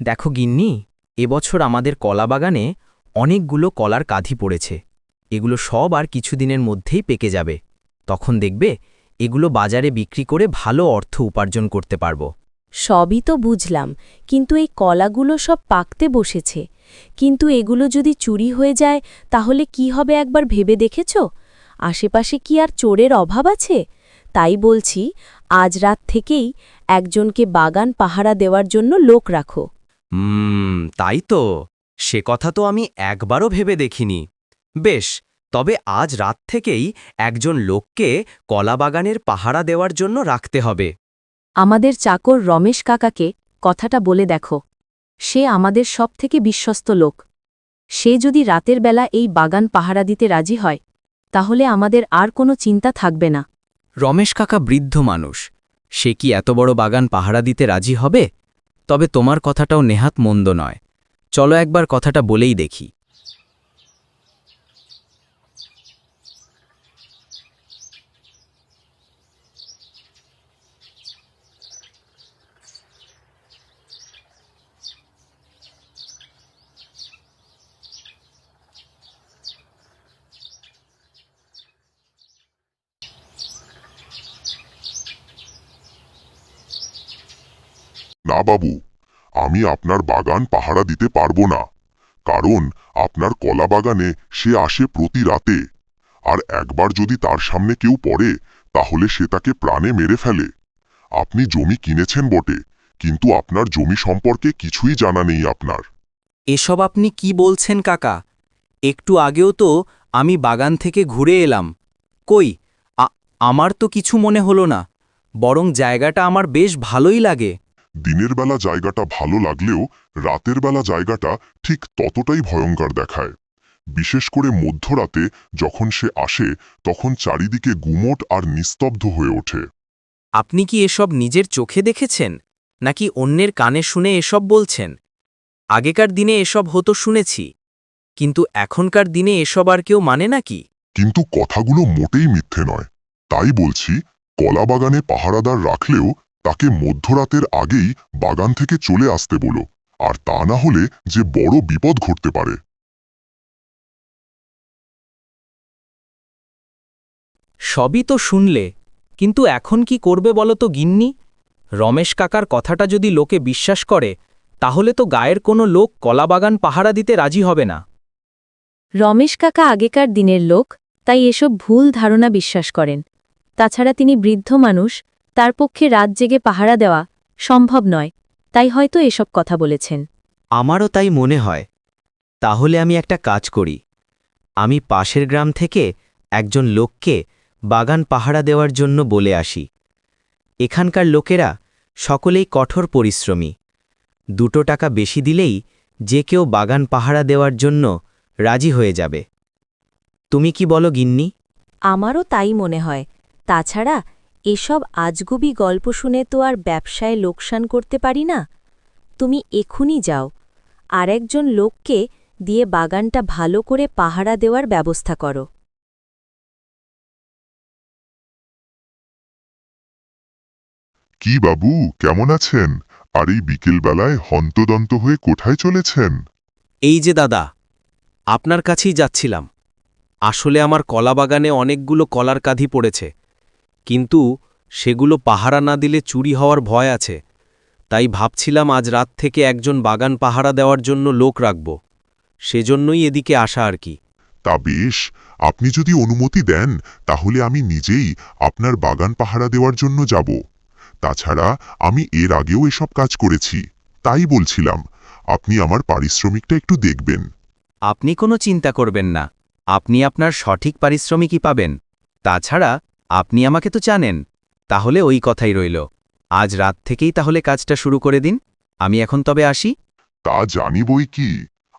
দেখো গিন্নি, এবছর আমাদের কলা বাগানে অনেকগুলো কলার কাঁধি পড়েছে। এগুলো সব আর কিছুদিনের মধ্যেই পেকে যাবে। তখন দেখবে এগুলো বাজারে বিক্রি করে ভালো অর্থ উপার্জন করতে পারব। সবই তো বুঝলাম, কিন্তু এই কলাগুলো সব পাকতে বসেছে। কিন্তু এগুলো যদি চুরি হয়ে যায়, তাহলে কি হবে একবার ভেবে দেখেছ? আশেপাশে কি আর চোরের অভাব আছে? তাই বলছি, আজ রাত থেকেই একজনকে বাগান পাহারা দেওয়ার জন্য লোক রাখো। হুম তাই তো। সে কথা তো আমি একবারও ভেবে দেখিনি। বেশ তবে আজ রাত থেকেই একজন লোককে কলা বাগানের পাহারা দেওয়ার জন্য রাখতে হবে। আমাদের চাকর রমেশ কাকাকে কথাটা বলে দেখো। সে আমাদের সব থেকে বিশ্বস্ত লোক। সে যদি রাতের বেলা এই বাগান পাহারা দিতে রাজি হয় তাহলে আমাদের আর কোনো চিন্তা থাকবে না। রমেশ কাকা বৃদ্ধ মানুষ। সে কি এত বড় বাগান পাহারা দিতে রাজি হবে? তবে তোমার কথাটাও নেহাত মন্দ নয়। চলো একবার কথাটা বলেই দেখি। না বাবু, আমি আপনার বাগান পাহারা দিতে পারব না, কারণ আপনার কলা বাগানে সে আসে প্রতি রাতে, আর একবার যদি তার সামনে কেউ পড়ে, তাহলে সে তাকে প্রাণে মেরে ফেলে। আপনি জমি কিনেছেন বটে, কিন্তু আপনার জমি সম্পর্কে কিছুই জানা নেই আপনার। এসব আপনি কি বলছেন কাকা? একটু আগেও তো আমি বাগান থেকে ঘুরে এলাম। কই আমার তো কিছু মনে হলো না, বরং জায়গাটা আমার বেশ ভালোই লাগে। দিনের বেলা জায়গাটা ভালো লাগলেও রাতের বেলা জায়গাটা ঠিক ততটাই ভয়ঙ্কর দেখায়। বিশেষ করে মধ্যরাতে যখন সে আসে তখন চারিদিকে গুমট আর নিস্তব্ধ হয়ে ওঠে। আপনি কি এসব নিজের চোখে দেখেছেন? নাকি অন্যের কানে শুনে এসব বলছেন? আগেকার দিনে এসব হতো শুনেছি। কিন্তু এখনকার দিনে এসব আর কেউ মানে নাকি? কিন্তু কথাগুলো মোটেই মিথ্যে নয়। তাই বলছি কলা বাগানে পাহারাদার রাখলেও তাকে মধ্যরাতের আগেই বাগান থেকে চলে আসতে বলো আর তা না হলে যে বড় বিপদ ঘটতে পারে। সবই তো শুনলে কিন্তু এখন কি করবে বলো তো গিন্নি? রমেশ কাকার কথাটা যদি লোকে বিশ্বাস করে তাহলে তো গায়ের কোনো লোক কলাবাগান পাহারা দিতে রাজি হবে না। রমেশ কাকা আগেকার দিনের লোক তাই এসব ভুল ধারণা বিশ্বাস করেন। তাছাড়া তিনি বৃদ্ধ মানুষ তার পক্ষে রাত জেগে পাহারা দেওয়া সম্ভব নয় তাই হয়তো এসব কথা বলেছেন। আমারও তাই মনে হয়। তাহলে আমি একটা কাজ করি। আমি পাশের গ্রাম থেকে একজন লোককে বাগান পাহারা দেওয়ার জন্য বলে আসি। এখানকার লোকেরা সকলেই কঠোর পরিশ্রমী। দুটো টাকা বেশি দিলেই যে কেউ বাগান পাহারা দেওয়ার জন্য রাজি হয়ে যাবে। তুমি কি বলো গিন্নি? আমারও তাই মনে হয়। তাছাড়া এসব আজগুবি গল্প শুনে তো আর ব্যবসায় লোকসান করতে পারি না? তুমি এখুনি যাও। আর একজন লোককে দিয়ে বাগানটা ভালো করে পাহারা দেওয়ার ব্যবস্থা করো। কি বাবু কেমন আছেন? আর এই বিকেলবেলায় হন্তদন্ত হয়ে কোথায় চলেছেন? এই যে দাদা আপনার কাছেই যাচ্ছিলাম। আসলে আমার কলা বাগানে অনেকগুলো কলার কাঁধি পড়েছে। কিন্তু সেগুলো পাহারা না দিলে চুরি হওয়ার ভয় আছে। তাই ভাবছিলাম আজ রাত থেকে একজন বাগান পাহারা দেওয়ার জন্য লোক রাখব। সেজন্যই এদিকে আসা আর কি। তা বেশ আপনি যদি অনুমতি দেন তাহলে আমি নিজেই আপনার বাগান পাহারা দেওয়ার জন্য যাব। তাছাড়া আমি এর আগেও এসব কাজ করেছি তাই বলছিলাম আপনি আমার পারিশ্রমিকটা একটু দেখবেন। আপনি কোনো চিন্তা করবেন না আপনি আপনার সঠিক পারিশ্রমিকই পাবেন। তাছাড়া আপনি আমাকে তো জানেন, তাহলে ওই কথাই রইল। আজ রাত থেকেই তাহলে কাজটা শুরু করে দিন। আমি এখন তবে আসি। তা জানি বই কি?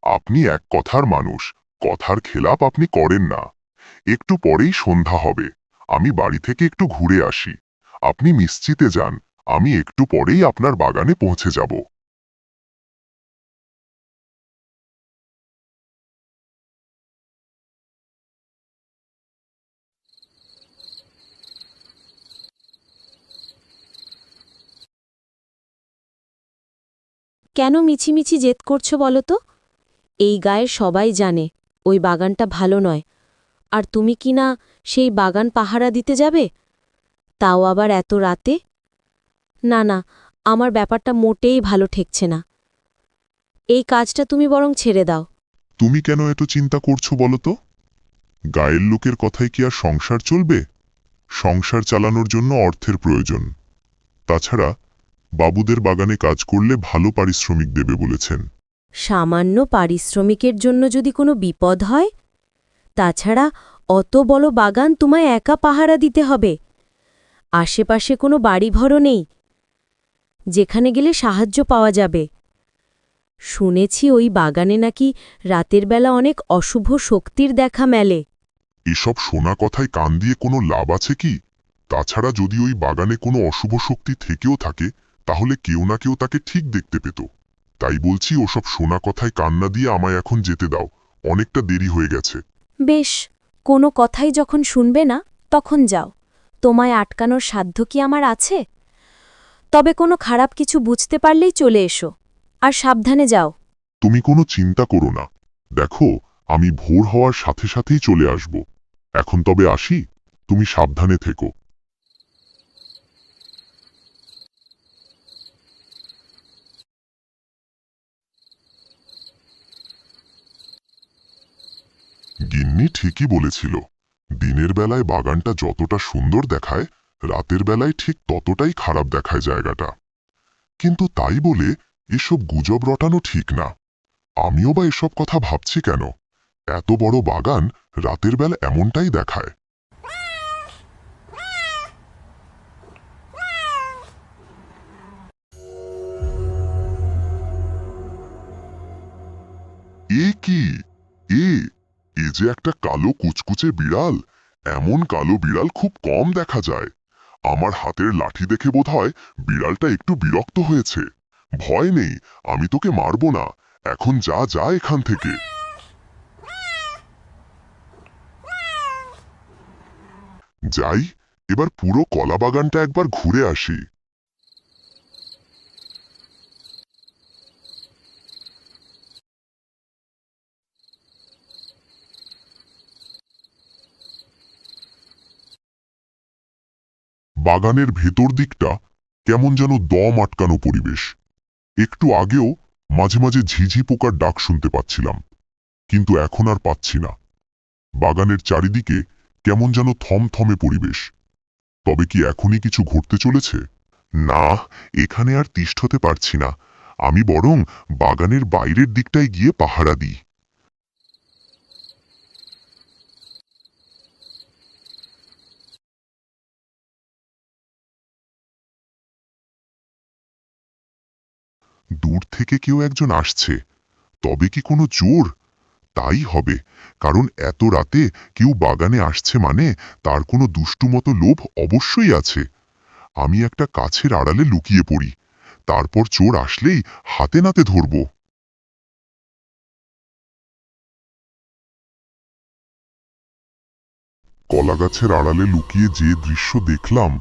আপনি এক কথার মানুষ, কথার খেলাপ আপনি করেন না। একটু পরেই সন্ধ্যা হবে, আমি বাড়ি থেকে একটু ঘুরে আসি। আপনি নিশ্চিতে যান, আমি একটু পরেই আপনার বাগানে পৌঁছে যাব। কেন মিছিমিছি জেদ করছ বলো তো? এই গায়ের সবাই জানে, ওই বাগানটা ভালো নয়। আর তুমি কি না সেই বাগান পাহারা দিতে যাবে? তাও আবার এত রাতে? না না, আমার ব্যাপারটা মোটেই ভালো ঠেকছে না। এই কাজটা তুমি বরং ছেড়ে দাও। তুমি কেন এত চিন্তা করছ বলো তো? গায়ের লোকের কথায় কি আর সংসার চলবে? সংসার চালানোর জন্য অর্থের প্রয়োজন। তাছাড়া বাবুদের বাগানে কাজ করলে ভালো পারিশ্রমিক দেবে বলেছেন। সামান্য পারিশ্রমিকের জন্য যদি কোনো বিপদ হয়? তাছাড়া অত বড় বাগান তোমায় একা পাহারা দিতে হবে। আশেপাশে কোনো বাড়িঘরও নেই। যেখানে গেলে সাহায্য পাওয়া যাবে। শুনেছি ওই বাগানে নাকি রাতের বেলা অনেক অশুভ শক্তির দেখা মেলে। এসব শোনা কথায় কান দিয়ে কোনো লাভ আছে কি? তাছাড়া যদি ওই বাগানে কোনো অশুভ শক্তি থেকেও থাকে তাহলে কেউ না কেউ তাকে ঠিক দেখতে পেত। তাই বলছি ওসব শোনা কথায় কান্না দিয়ে আমায় এখন যেতে দাও। অনেকটা দেরি হয়ে গেছে। বেশ কোনো কথাই যখন শুনবে না তখন যাও। তোমায় আটকানোর সাধ্য কি আমার আছে? তবে কোনো খারাপ কিছু বুঝতে পারলেই চলে এসো আর সাবধানে যাও। তুমি কোনো চিন্তা করো না। দেখো আমি ভোর হওয়ার সাথে সাথেই চলে আসব। এখন তবে আসি তুমি সাবধানে থেকো। গিন্নি ঠিকই বলেছিল। দিনের বেলায় বাগানটা যতটা সুন্দর দেখায়, রাতের বেলায় ঠিক ততটাই খারাপ দেখায় জায়গাটা। কিন্তু তাই বলে এসব গুজব রটানো ঠিক না। আমিও বা এসব কথা ভাবছি কেন? এত বড় বাগান রাতের বেলা এমনটাই দেখায়। এ কি? যে একটা কালো কুচকুচে বিড়াল, এমন কালো বিড়াল খুব কম দেখা যায়। আমার হাতের লাঠি দেখে বোধহয় বিড়ালটা একটু বিরক্ত হয়েছে। ভয় নেই, আমি তোকে মারব না। এখন যা যা এখান থেকে। যাই, এবার পুরো কলা বাগানটা একবার ঘুরে আসি। বাগানের ভেতর দিকটা কেমন যেন দম আটকানো পরিবেশ। একটু আগেও মাঝে মাঝে ঝিঝি পোকার ডাক শুনতে পাচ্ছিলাম, কিন্তু এখন আর পাচ্ছি না। বাগানের চারিদিকে কেমন যেন থমথমে পরিবেশ। তবে কি এখনই কিছু ঘটতে চলেছে? না, এখানে আর তিষ্ঠতে পারছি না। আমি বরং বাগানের বাইরের দিকটায় গিয়ে পাহারা দিই। দূর থেকে কেউ একজন আসছে। তবে কি কোনো চোর? তাই হবে, কারণ এত রাতে কেউ বাগানে আসছে মানে তার কোনো দুষ্টুমতো লোভ অবশ্যই আছে। আমি একটা কাছের আড়ালে লুকিয়ে পড়ি, তারপর চোর আসলেই হাতে নাতে ধরব। কলাগাছের আড়ালে লুকিয়ে যে দৃশ্য দেখলাম,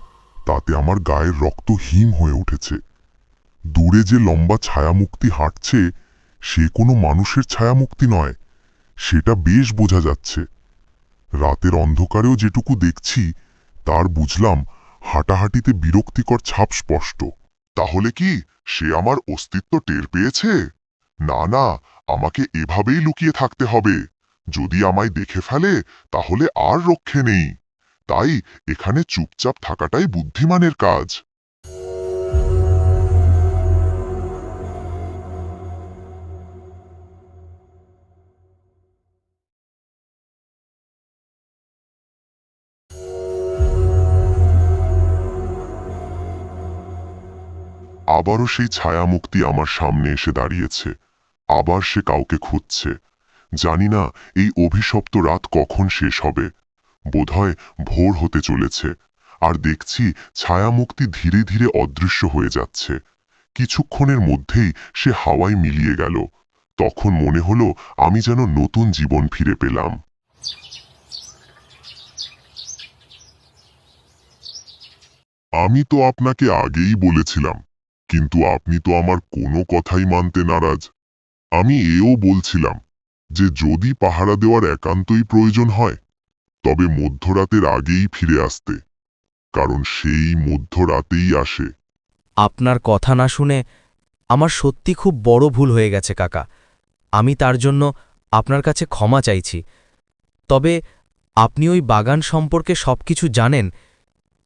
তাতে আমার গায়ের রক্ত হিম হয়ে উঠেছে। দূরে যে লম্বা ছায়ামুক্তি হাঁটছে, সে কোনো মানুষের ছায়ামুক্তি নয়। সেটা বেশ বোঝা যাচ্ছে। রাতের অন্ধকারেও যেটুকু দেখছি, তার বুঝলাম হাঁটাহাঁটিতে বিরক্তিকর ছাপ স্পষ্ট। তাহলে কি সে আমার অস্তিত্ব টের পেয়েছে? না না, আমাকে এভাবেই লুকিয়ে থাকতে হবে। যদি আমায় দেখে ফেলে, তাহলে আর রক্ষে নেই। তাই এখানে চুপচাপ থাকাটাই বুদ্ধিমানের কাজ। আবারও সেই ছায়ামুক্তি আমার সামনে এসে দাঁড়িয়েছে। আবার সে কাউকে খুঁজছে। জানি না এই অভিশপ্ত রাত কখন শেষ হবে। বোধহয় ভোর হতে চলেছে। আর দেখছি ছায়ামুক্তি ধীরে ধীরে অদৃশ্য হয়ে যাচ্ছে। কিছুক্ষণের মধ্যেই সে হাওয়ায় মিলিয়ে গেল। তখন মনে হলো আমি যেন নতুন জীবন ফিরে পেলাম। আমি তো আপনাকে আগেই বলেছিলাম কিন্তু আপনি তো আমার কোনো কথাই মানতে নারাজ। আমি এও বলছিলাম যে যদি পাহারা দেওয়ার একান্তই প্রয়োজন হয়, তবে মধ্যরাতের আগেই ফিরে আসতে, কারণ সেই মধ্যরাতেই আসে। আপনার কথা না শুনে আমার সত্যি খুব বড় ভুল হয়ে গেছে, কাকা। আমি তার জন্য আপনার কাছে ক্ষমা চাইছি। তবে আপনি ওই বাগান সম্পর্কে সবকিছু জানেন,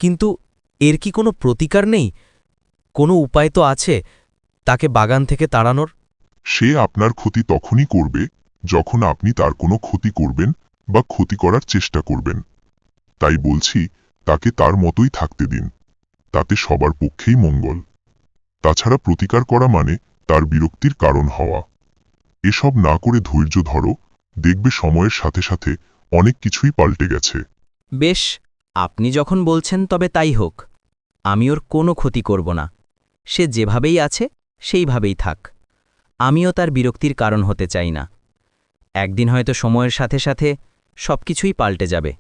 কিন্তু এর কি কোনো প্রতিকার নেই? কোনো উপায় তো আছে তাকে বাগান থেকে তাড়ানোর? সে আপনার ক্ষতি তখনই করবে যখন আপনি তার কোনো ক্ষতি করবেন বা ক্ষতি করার চেষ্টা করবেন। তাই বলছি তাকে তার মতোই থাকতে দিন। তাতে সবার পক্ষেই মঙ্গল। তাছাড়া প্রতিকার করা মানে তার বিরক্তির কারণ হওয়া। এসব না করে ধৈর্য ধরো দেখবে সময়ের সাথে সাথে অনেক কিছুই পাল্টে গেছে। বেশ আপনি যখন বলছেন তবে তাই হোক। আমি ওর কোনো ক্ষতি করব না। সে যেভাবেই আছে, সেইভাবেই থাক। আমিও তার বিরক্তির কারণ হতে চাই না। একদিন হয়তো সময়ের সাথে সাথে সব কিছুই পাল্টে যাবে।